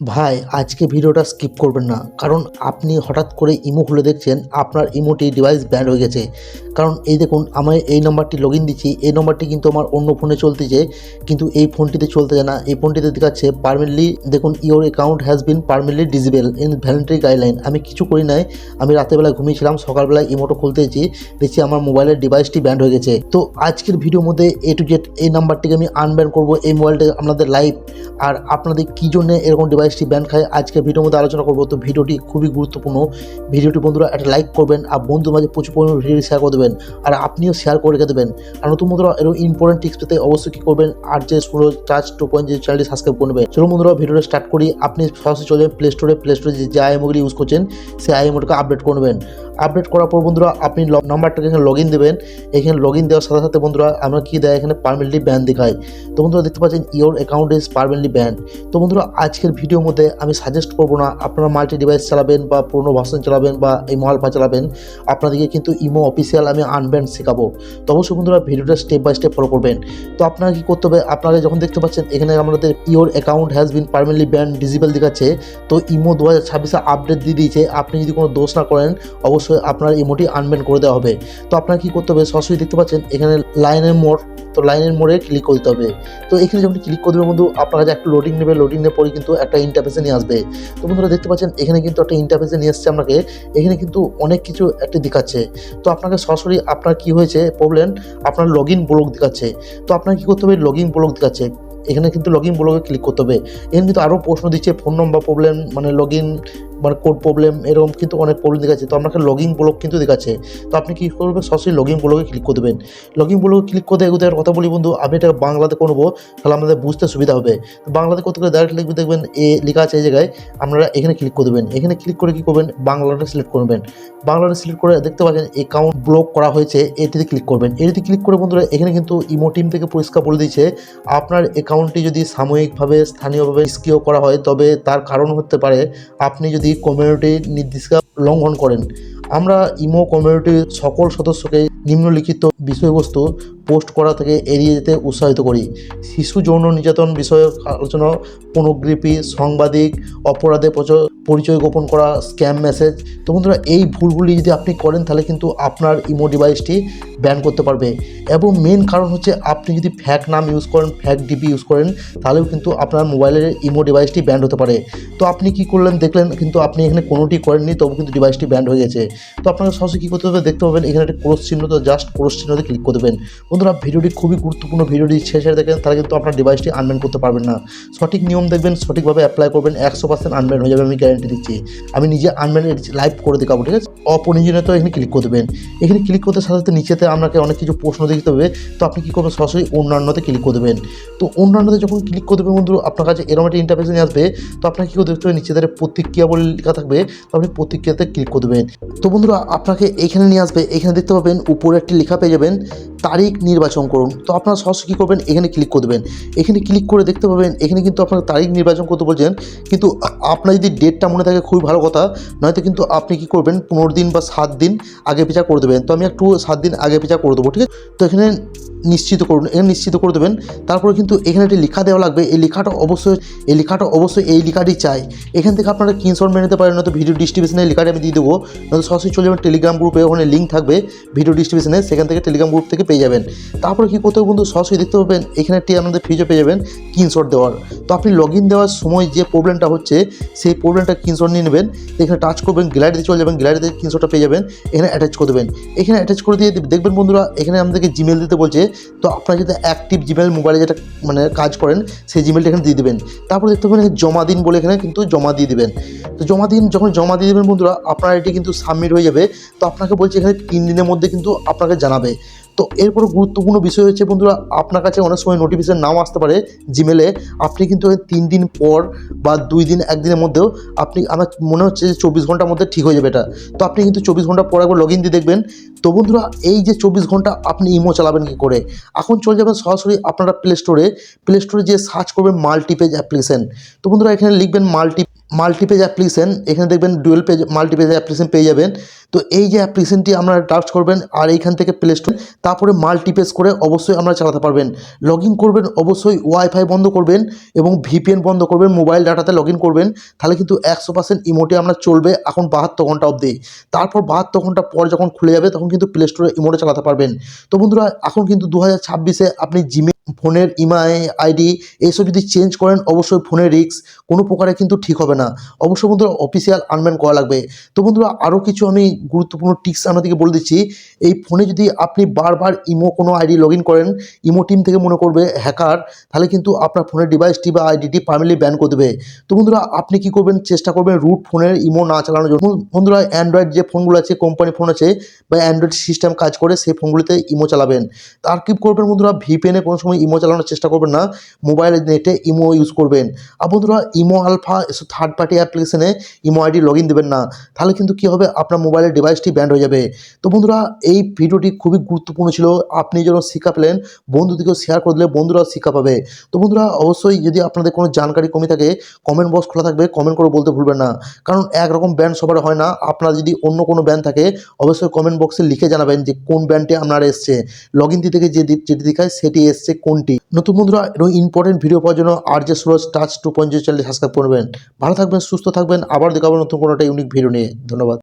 ভাই, আজকে ভিডিওটা স্কিপ করবেন না। কারণ আপনি হঠাৎ করে ইমো খুলে দেখছেন, আপনার ইমোটি ডিভাইস ব্যান্ড হয়ে গেছে। কারণ এই দেখুন, আমি এই নম্বরটি লগ দিচ্ছি, এই নম্বরটি কিন্তু আমার অন্য ফোনে চলতেছে, কিন্তু এই ফোনটিতে চলতে না। এই ফোনটিতে দেখাচ্ছে পারমানেন্টলি দেখুন your account has been permanently disable in voluntary guideline আমি কিছু করি নাই, আমি রাতেরবেলা ঘুমিয়েছিলাম সকালবেলা ইমোটো খুলতে গেছি দেখছি আমার মোবাইলের ডিভাইসটি ব্যান্ড হয়ে গেছে। তো আজকের ভিডিওর মধ্যে এ টু জেড এই নাম্বারটিকে আমি আনব্যান করব, এই মোবাইলটা আপনাদের লাইভ আর আপনাদের কী জন্য এরকম ডিভাইসটি ব্যান খায়। আজকে ভিডিওর মধ্যে আলোচনা করব। তো ভিডিওটি খুবই গুরুত্বপূর্ণ। ভিডিওটি বন্ধুরা একটা লাইক করবেন আর বন্ধুর মাঝে প্রচুর পরিমাণে ভিডিও শেয়ার করে দেবেন। আর আপনিও শেয়ার করে রেখে দেবেন। আর নতুন বন্ধুরা এরকম ইম্পর্টেন্ট টিপস পেতে অবশ্যই কী করবেন। আর যে স্কুলের টাচ টু পয়েন্ট যে চ্যানেলটি সাবস্ক্রাইব করে নেবেন। চলুন বন্ধুরা, ভিডিওটা স্টার্ট করি। আপনি সরাসরি চলে প্লে স্টোরে প্লে স্টোরে যে আইএমওগুলি ইউজ করছেন, সেই আইএমওটাকে আপডেট করবেন আপডেট করার পর বন্ধুরা, আপনি নাম্বারটাকে এখানে লগ ইন দেবেন। এখানে লগ ইন দেওয়ার সাথে সাথে বন্ধুরা, আমরা কী দেয় এখানে পারমানেন্টলি ব্যান দেখায় তো বন্ধুরা, দেখতে পাচ্ছেন your account is permanently ban তো বন্ধুরা, আজকের ভিডিওর মধ্যে আমি সাজেস্ট করব না, আপনারা মাল্টি ডিভাইস চালাবেন বা পুরোনো ভার্সন চালাবেন বা এই মোবাইল চালাবেন, আপনাদেরকে কিন্তু ইমো অফিসিয়াল আমি আনব্যান শেখাবো। তো অবশ্যই বন্ধুরা, ভিডিওটা স্টেপ বাই স্টেপ ফলো করবেন। তো আপনারা কী করতে হবে, আপনারা যখন দেখতে পাচ্ছেন, এখানে আমাদের your account has been permanently ban disable দেখাচ্ছে। তো ইমো দু হাজার ছাব্বিশে আপডেট দিয়ে দিয়েছে। আপনি যদি কোনো দোষ না করেন, অবশ্যই আপনার ইমোটি আনব্যান করে দেওয়া হবে। তো আপনার কি করতে হবে? সরাসরি দেখতে পাচ্ছেন, এখানে লাইনের মোড়, তো লাইনের মোড়ে ক্লিক করতে হবে। তো এখানে যখন ক্লিক করে দেবেন বন্ধু, আপনার কাছে একটু লোডিং নেবে লোডিং নেওয়ার পরে কিন্তু একটা ইন্টারফেসে নিয়ে আসবে। তো বন্ধুরা দেখতে পাচ্ছেন, এখানে কিন্তু একটা ইন্টারফেসে নিয়ে এসছে আপনাকে এখানে কিন্তু অনেক কিছু একটা দেখাচ্ছে। তো আপনাকে সরাসরি আপনার কি হয়েছে প্রবলেম আপনার লগ ইন ব্লক দেখাচ্ছে। তো আপনার কি করতে হবে? লগ ইন ব্লক দেখাচ্ছে। এখানে কিন্তু লগ ইন ব্লগে ক্লিক করতে হবে। এখানে কিন্তু আরও প্রশ্ন দিচ্ছে ফোন নম্বর প্রবলেম মানে লগ ইন মানে কোড প্রবলেম এরকম কিন্তু অনেক প্রবলেম দেখাচ্ছে। তো আপনাকে লগ ব্লক কিন্তু দেখাচ্ছে। তো আপনি কী করবেন? সরাসরি লগ ব্লগে ক্লিক করে দেবেন। লগ ব্লগে ক্লিক করে এগুলো কথা বলি বন্ধু, আমি এটা বাংলাতে করব, তাহলে আমাদের বুঝতে সুবিধা হবে। তো বাংলাতে করতে গেলে ডাইরেক্ট লিখবে দেখবেন, এ লেখা আছে এই জায়গায় আপনারা এখানে ক্লিক করে দেবেন। এখানে ক্লিক করে কী করবেন? বাংলাটা সিলেক্ট করবেন বাংলাটা সিলেক্ট করে দেখতে পাচ্ছেন অ্যাকাউন্ট ব্লক করা হয়েছে, এটিতে ক্লিক করবেন। এটিতে ক্লিক করে বন্ধুরা, এখানে কিন্তু ইমো টিম থেকে পরিষ্কার বলে দিয়েছে, আপনার অ্যাকাউন্টটি যদি সাময়িকভাবে স্থানীয়ভাবে নিষ্ক্রিয় করা হয়, তবে তার কারণ হতে পারে, আপনি যদি কমিউনিটি নির্দেশিকা লঙ্ঘন করেন, আমরা ইমো কমিউনিটির সকল সদস্যকে নিম্নলিখিত বিষয়বস্তু পোস্ট করা থেকে এড়িয়ে যেতে উৎসাহিত করি। শিশু যৌন নির্যাতন বিষয়ক আলোচনা পণগ্রিপি সাংবাদিক অপরাধে প্রচ- পরিচয় গোপন করা স্ক্যাম মেসেজ তো বন্ধুরা, এই ভুলগুলি যদি আপনি করেন, তাহলে কিন্তু আপনার ইমো ডিভাইসটি ব্যান করতে পারবে। এবং মেন কারণ হচ্ছে আপনি যদি ফ্যাক নাম ইউজ করেন ফ্যাক ডিপি ইউজ করেন, তাহলেও কিন্তু আপনার মোবাইলের ইমো ডিভাইসটি ব্যান্ড হতে পারে। তো আপনি কি করলেন, দেখলেন কিন্তু আপনি এখানে কোনোটি করেননি, তবু কিন্তু ডিভাইসটি ব্যান্ড হয়ে গেছে। তো আপনাকে সহজে কী করতে হবে, দেখতে পাবেন এখানে একটা ক্রোশ চিহ্ন, তো জাস্ট ক্রোশ চিহ্নতে ক্লিক করে দেবেন। বন্ধুরা, ভিডিওটি খুবই গুরুত্বপূর্ণ, ভিডিওটি শেষে দেখেন, তাহলে কিন্তু আপনার ডিভাইসটি আনব্যান করতে পারবেন না। সঠিক নিয়ম দেখবেন, সঠিকভাবে অ্যাপ্লাই করবেন, একশো পার্সেন্ট আনব্যান হয়ে যাবে, আমি গ্যারান্টি দিচ্ছি। আমি নিজে আনব্যান লাইভ করে দেখাবো, ঠিক আছে? অপরিজনীয় এখানে ক্লিক করে দেবেন। এখানে ক্লিক করতে সাথে সাথে নিচেতে আপনাকে অনেক কিছু প্রশ্ন দেখতে হবে, তো আপনি কী করবেন সরাসরি অন্যান্যতে ক্লিক করে দেবেন? তো অন্যান্যতে যখন ক্লিক করে দেবেন বন্ধু আপনার কাছে এরকম একটা ইন্টারফেসে নিয়ে আসবে, তো আপনাকে কী করতে হবে? নিচে ধারে প্রতিক্রিয়া বলে লেখা থাকবে, তো আপনি প্রতিক্রিয়াতে ক্লিক করে দেবেন। তো বন্ধুরা, আপনাকে এখানে নিয়ে আসবে, এখানে দেখতে পাবেন উপরে একটি লেখা পেয়ে যাবেন, তারিখ নির্বাচন করুন। তো আপনারা সরাসরি কী করবেন? এখানে ক্লিক করে দেবেন। এখানে ক্লিক করে দেখতে পাবেন, এখানে কিন্তু আপনার তারিখ নির্বাচন করতে বলছেন, কিন্তু আপনার যদি ডেটটা মনে থাকে খুবই ভালো কথা, নয়তো কিন্তু আপনি কি করবেন? পনেরো দিন বা সাত দিন আগে পিছা করে দেবেন। তো আমি একটু সাত দিন আগে পিছা করে দেবো, ঠিক আছে? তো এখানে নিশ্চিত করুন, এখানে নিশ্চিত করে দেবেন। তারপরে কিন্তু এখানে একটি লেখা দেওয়া লাগবে। এই লেখাটা অবশ্যই, এই লেখাটা অবশ্যই এই লেখাটি চাই। এখান থেকে আপনারা স্ক্রিনশট মেনে নিতে পারেন, নয়তো ভিডিও ডিস্ট্রিবিউশনে লেখাটি আমি দিয়ে দেবো। নয়তো সরাসরি চলে যাবেন টেলিগ্রাম গ্রুপে ওখানে লিঙ্ক থাকবে ভিডিও ডিস্ট্রিবিউশনে সেখান থেকে টেলিগ্রাম গ্রুপ থেকে পেয়ে যাবেন। তারপরে কী করতে হবে বন্ধু? সরাসরি দেখতে পাবেন, এখানে একটি আপনাদের ফিজও পেয়ে যাবেন। স্ক্রিনশট দেওয়ার। তো আপনি লগ ইন দেওয়ার সময় যে প্রবলেমটা হচ্ছে, সেই প্রবলেমটা স্ক্রিনশট নিয়ে নেবেন এখানে টাচ করবেন গ্যালারিতে চলে যাবেন গ্যালারিতে স্ক্রিনশটটা পেয়ে যাবেন, এখানে অ্যাটাচ করে দেবেন। এখানে অ্যাটাচ করে দিয়ে দেখবেন বন্ধুরা, এখানে আমাদেরকে জিমেল দিতে বলছে, তো আপনারা যদি অ্যাক্টিভ জিমেল মোবাইলে যেটা মানে কাজ করেন, সেই জিমেলটা এখানে দিয়ে দেবেন। তারপর দেখতে পাবেন জমা দিন বলে এখানে কিন্তু জমা দিয়ে দেবেন। তো জমা দিন যখন জমা দিয়ে দেবেন বন্ধুরা, আপনার এটি কিন্তু সাবমিট হয়ে যাবে। তো আপনাকে বলছে এখানে তিন দিনের মধ্যে কিন্তু আপনাকে জানাবে। তো এরপর গুরুত্বপূর্ণ বিষয় হচ্ছে, বন্ধুরা, আপনার কাছে অনেক সময় নোটিফিকেশান নাও আসতে পারে জিমেলে আপনি কিন্তু তিন দিন পর বা দুই দিন একদিনের মধ্যেও আপনি, আমার মনে হচ্ছে যে চব্বিশ ঘণ্টার মধ্যে ঠিক হয়ে যাবে এটা। তো আপনি কিন্তু চব্বিশ ঘণ্টা পর একবার লগ ইন দিয়ে দেখবেন। তো বন্ধুরা, এই যে চব্বিশ ঘণ্টা আপনি ইমো চালাবেন কী করে? এখন চলে যাবেন সরাসরি আপনারা প্লে স্টোরে প্লে স্টোরে যে সার্চ করবেন মাল্টিপেজ অ্যাপ্লিকেশন তো বন্ধুরা, এখানে লিখবেন মাল্টি মাল্টিপেজ অ্যাপ্লিকেশন এখানে দেখবেন ডুয়েল পেজ মাল্টিপেজ অ্যাপ্লিকেশন পেয়ে যাবেন। তো এই যে অ্যাপ্লিকেশনটি আপনারা টাচ করবেন আর এইখান থেকে প্লে স্টোর তারপরে মাল্টিপেস করে অবশ্যই আপনারা চালাতে পারবেন। লগ করবেন, অবশ্যই ওয়াইফাই বন্ধ করবেন এবং ভিপিএন বন্ধ করবেন মোবাইল ডাটাতে লগ করবেন। তাহলে কিন্তু একশো পার্সেন্ট ইমোটে আপনার চলবে এখন বাহাত্তর ঘণ্টা অবধি। তারপর বাহাত্তর ঘণ্টা পর যখন খুলে যাবে, তখন কিন্তু প্লে স্টোরে ইমোটে চালাতে পারবেন। তো বন্ধুরা, এখন কিন্তু দু হাজার ছাব্বিশে আপনি জিমে ফোনের ইমআই আইডি এইসব যদি চেঞ্জ করেন, অবশ্যই ফোনের রিস্ক কোনো প্রকারে কিন্তু ঠিক হবে না। অবশ্যই বন্ধুরা অফিসিয়াল আনম্যান করা লাগবে। তো বন্ধুরা আরও কিছু আমি গুরুত্বপূর্ণ টিপস আপনাদেরকে বলে দিচ্ছি। এই ফোনে যদি আপনি বারবার ইমো কোনো আইডি লগ করেন, ইমো টিম থেকে মনে করবে, হ্যাকার, তাহলে কিন্তু আপনার ফোনের ডিভাইসটি বা আইডিটি পারমানেন্টলি ব্যান করে দেবে। তো বন্ধুরা আপনি কি করবেন? চেষ্টা করবেন রুট ফোনের ইমো না চালানোর জন্য। বন্ধুরা অ্যান্ড্রয়েড যে ফোনগুলো আছে কোম্পানি ফোন আছে, বা অ্যান্ড্রয়েড সিস্টেম কাজ করে, সেই ফোনগুলিতে ইমো চালাবেন। তার কি করবেন বন্ধুরা? ভিপিএনে কোনো সময় ইমো চালানোর চেষ্টা করবেন না মোবাইলের নেটে ইমো ইউজ করবেন। আর বন্ধুরা, ইমো আলফা থার্ড পার্টি অ্যাপ্লিকেশনে ইমো আইডি লগ ইন দেবেন না। তাহলে কিন্তু কী হবে? আপনার মোবাইলের ডিভাইসটি ব্যান্ড হয়ে যাবে। তো বন্ধুরা, এই ভিডিওটি খুবই গুরুত্বপূর্ণ ছিল। আপনি যখন শিক্ষা পেলেন, বন্ধুদেরকেও শেয়ার করে দিলে বন্ধুরা শিক্ষা পাবে। তো বন্ধুরা, অবশ্যই যদি আপনাদের কোনো জানকারি কমে থাকে কমেন্ট বক্স খোলা থাকবে কমেন্ট করে বলতে ভুলবেন না। কারণ একরকম ব্যান্ড সবার হয় না। আপনার যদি অন্য কোনো ব্যান্ড থাকে, অবশ্যই কমেন্ট বক্সে লিখে জানাবেন যে কোন ব্যান্ডটি আপনার এসছে। লগ ইন থেকে যে যেটি দেখায় সেটি এসছে কোনটি? নতুন বন্ধুরা এবং ইম্পর্টেন্ট ভিডিও পাওয়ার জন্য আর যে Suraj touch to point channel subscribe করবেন। ভালো থাকবেন, সুস্থ থাকবেন, আবার দেখাবো নতুন কোনো একটা ইউনিক ভিডিও নিয়ে। ধন্যবাদ।